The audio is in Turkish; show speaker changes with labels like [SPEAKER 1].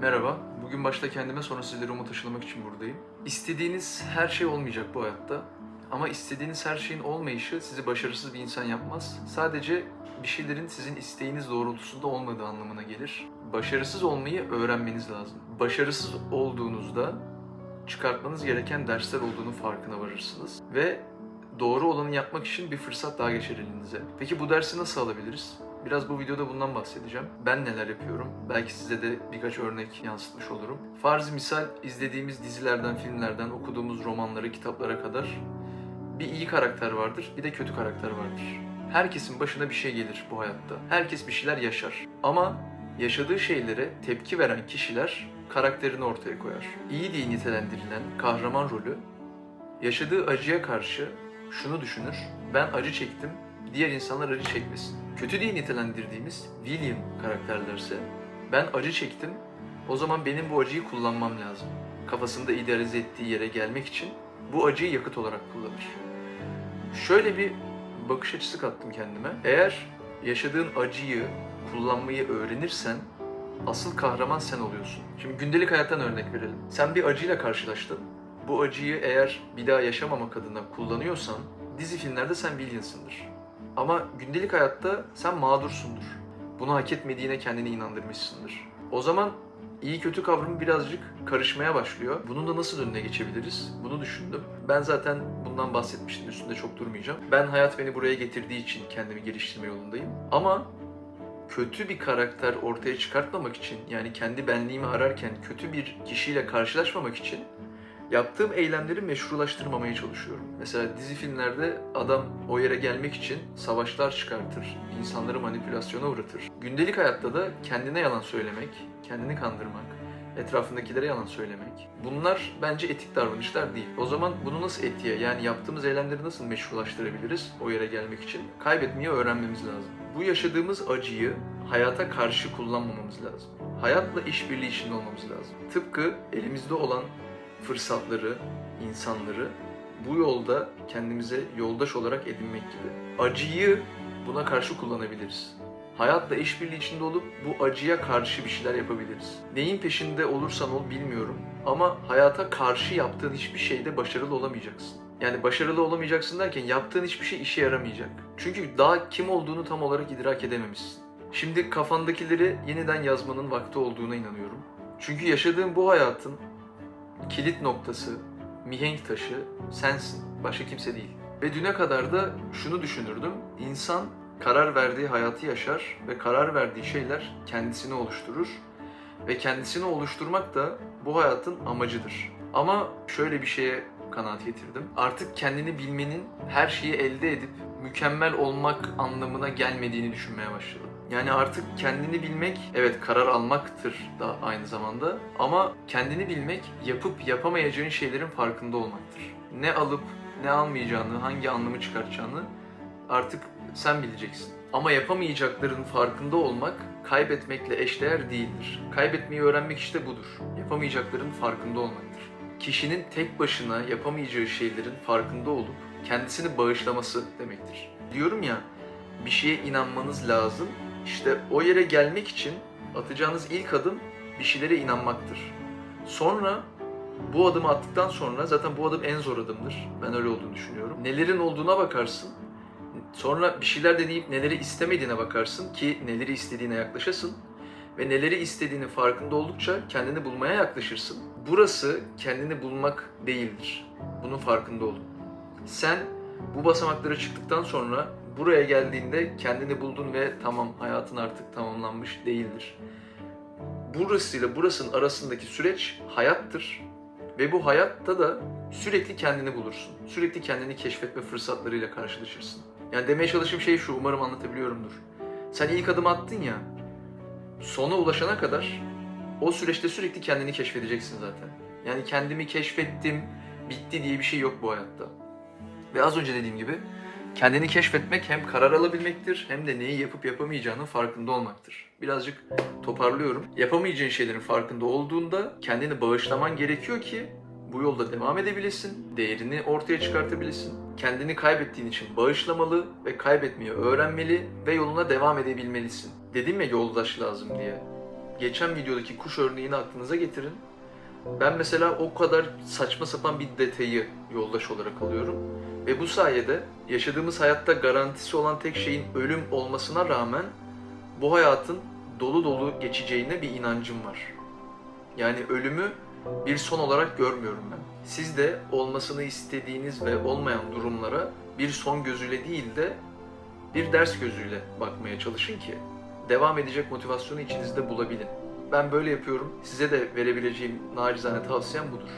[SPEAKER 1] Merhaba. Bugün başta kendime sonra sizlere umut aşılamak için buradayım. İstediğiniz her şey olmayacak bu hayatta. Ama istediğiniz her şeyin olmayışı sizi başarısız bir insan yapmaz. Sadece bir şeylerin sizin isteğiniz doğrultusunda olmadığı anlamına gelir. Başarısız olmayı öğrenmeniz lazım. Başarısız olduğunuzda çıkartmanız gereken dersler olduğunu farkına varırsınız. Ve doğru olanı yapmak için bir fırsat daha geçer elinize. Peki bu dersi nasıl alabiliriz? Biraz bu videoda bundan bahsedeceğim. Ben neler yapıyorum? Belki size de birkaç örnek yansıtmış olurum. Farz misal izlediğimiz dizilerden, filmlerden, okuduğumuz romanlara, kitaplara kadar bir iyi karakter vardır, bir de kötü karakter vardır. Herkesin başına bir şey gelir bu hayatta. Herkes bir şeyler yaşar. Ama yaşadığı şeylere tepki veren kişiler karakterini ortaya koyar. İyi diye nitelendirilen kahraman rolü yaşadığı acıya karşı şunu düşünür. Ben acı çektim, diğer insanlar acı çekmesin. Kötü diye nitelendirdiğimiz William karakterlerse ben acı çektim, o zaman benim bu acıyı kullanmam lazım. Kafasında idealize ettiği yere gelmek için bu acıyı yakıt olarak kullanır. Şöyle bir bakış açısı kattım kendime. Eğer yaşadığın acıyı kullanmayı öğrenirsen asıl kahraman sen oluyorsun. Şimdi gündelik hayattan örnek verelim. Sen bir acıyla karşılaştın. Bu acıyı eğer bir daha yaşamamak adına kullanıyorsan dizi filmlerde sen Williams'ındır. Ama gündelik hayatta sen mağdursundur. Bunu hak etmediğine kendini inandırmışsındır. O zaman iyi kötü kavramı birazcık karışmaya başlıyor. Bunun da nasıl önüne geçebiliriz? Bunu düşündüm. Ben zaten bundan bahsetmiştim. Üstünde çok durmayacağım. Ben hayat beni buraya getirdiği için kendimi geliştirme yolundayım. Ama kötü bir karakter ortaya çıkartmamak için yani kendi benliğimi ararken kötü bir kişiyle karşılaşmamak için yaptığım eylemleri meşrulaştırmamaya çalışıyorum. Mesela dizi filmlerde adam o yere gelmek için savaşlar çıkartır, insanları manipülasyona uğratır. Gündelik hayatta da kendine yalan söylemek, kendini kandırmak, etrafındakilere yalan söylemek. Bunlar bence etik davranışlar değil. O zaman bunu nasıl etiğe yani yaptığımız eylemleri nasıl meşrulaştırabiliriz o yere gelmek için? Kaybetmeyi öğrenmemiz lazım. Bu yaşadığımız acıyı hayata karşı kullanmamamız lazım. Hayatla işbirliği içinde olmamız lazım. Tıpkı elimizde olan fırsatları, insanları bu yolda kendimize yoldaş olarak edinmek gibi. Acıyı buna karşı kullanabiliriz. Hayatla işbirliği içinde olup bu acıya karşı bir şeyler yapabiliriz. Neyin peşinde olursan ol bilmiyorum ama hayata karşı yaptığın hiçbir şeyde başarılı olamayacaksın. Yani başarılı olamayacaksın derken yaptığın hiçbir şey işe yaramayacak. Çünkü daha kim olduğunu tam olarak idrak edememişsin. Şimdi kafandakileri yeniden yazmanın vakti olduğuna inanıyorum. Çünkü yaşadığın bu hayatın kilit noktası, mihenk taşı sensin, başka kimse değil. Ve düne kadar da şunu düşünürdüm, insan karar verdiği hayatı yaşar ve karar verdiği şeyler kendisini oluşturur. Ve kendisini oluşturmak da bu hayatın amacıdır. Ama şöyle bir şeye kanaat getirdim. Artık kendini bilmenin her şeyi elde edip mükemmel olmak anlamına gelmediğini düşünmeye başladım. Yani artık kendini bilmek, evet karar almaktır da aynı zamanda ama kendini bilmek yapıp yapamayacağın şeylerin farkında olmaktır. Ne alıp ne almayacağını, hangi anlamı çıkartacağını artık sen bileceksin. Ama yapamayacakların farkında olmak kaybetmekle eşdeğer değildir. Kaybetmeyi öğrenmek işte budur. Yapamayacakların farkında olmaktır. Kişinin tek başına yapamayacağı şeylerin farkında olup kendisini bağışlaması demektir. Diyorum ya bir şeye inanmanız lazım. İşte o yere gelmek için atacağınız ilk adım bir şeylere inanmaktır. Sonra bu adımı attıktan sonra zaten bu adım en zor adımdır. Ben öyle olduğunu düşünüyorum. Nelerin olduğuna bakarsın. Sonra bir şeyler deneyip neleri istemediğine bakarsın ki neleri istediğine yaklaşasın. Ve neleri istediğini farkında oldukça kendini bulmaya yaklaşırsın. Burası kendini bulmak değildir. Bunun farkında olun. Sen bu basamaklara çıktıktan sonra buraya geldiğinde kendini buldun ve tamam hayatın artık tamamlanmış değildir. Burasıyla burasının arasındaki süreç hayattır. Ve bu hayatta da sürekli kendini bulursun. Sürekli kendini keşfetme fırsatlarıyla karşılaşırsın. Yani demeye çalıştığım şey şu, umarım anlatabiliyorumdur. Sen ilk adım attın ya, sona ulaşana kadar o süreçte sürekli kendini keşfedeceksin zaten. Yani kendimi keşfettim, bitti diye bir şey yok bu hayatta. Ve az önce dediğim gibi kendini keşfetmek hem karar alabilmektir hem de neyi yapıp yapamayacağının farkında olmaktır. Birazcık toparlıyorum. Yapamayacağın şeylerin farkında olduğunda kendini bağışlaman gerekiyor ki bu yolda devam edebilesin, değerini ortaya çıkartabilesin. Kendini kaybettiğin için bağışlamalı ve kaybetmeyi öğrenmeli ve yoluna devam edebilmelisin. Dedim ya yoldaş lazım diye. Geçen videodaki kuş örneğini aklınıza getirin. Ben mesela o kadar saçma sapan bir detayı yoldaş olarak alıyorum. Ve bu sayede yaşadığımız hayatta garantisi olan tek şeyin ölüm olmasına rağmen bu hayatın dolu dolu geçeceğine bir inancım var. Yani ölümü bir son olarak görmüyorum ben. Siz de olmasını istediğiniz ve olmayan durumlara bir son gözüyle değil de bir ders gözüyle bakmaya çalışın ki devam edecek motivasyonu içinizde bulabilin. Ben böyle yapıyorum. Size de verebileceğim nacizane tavsiyem budur.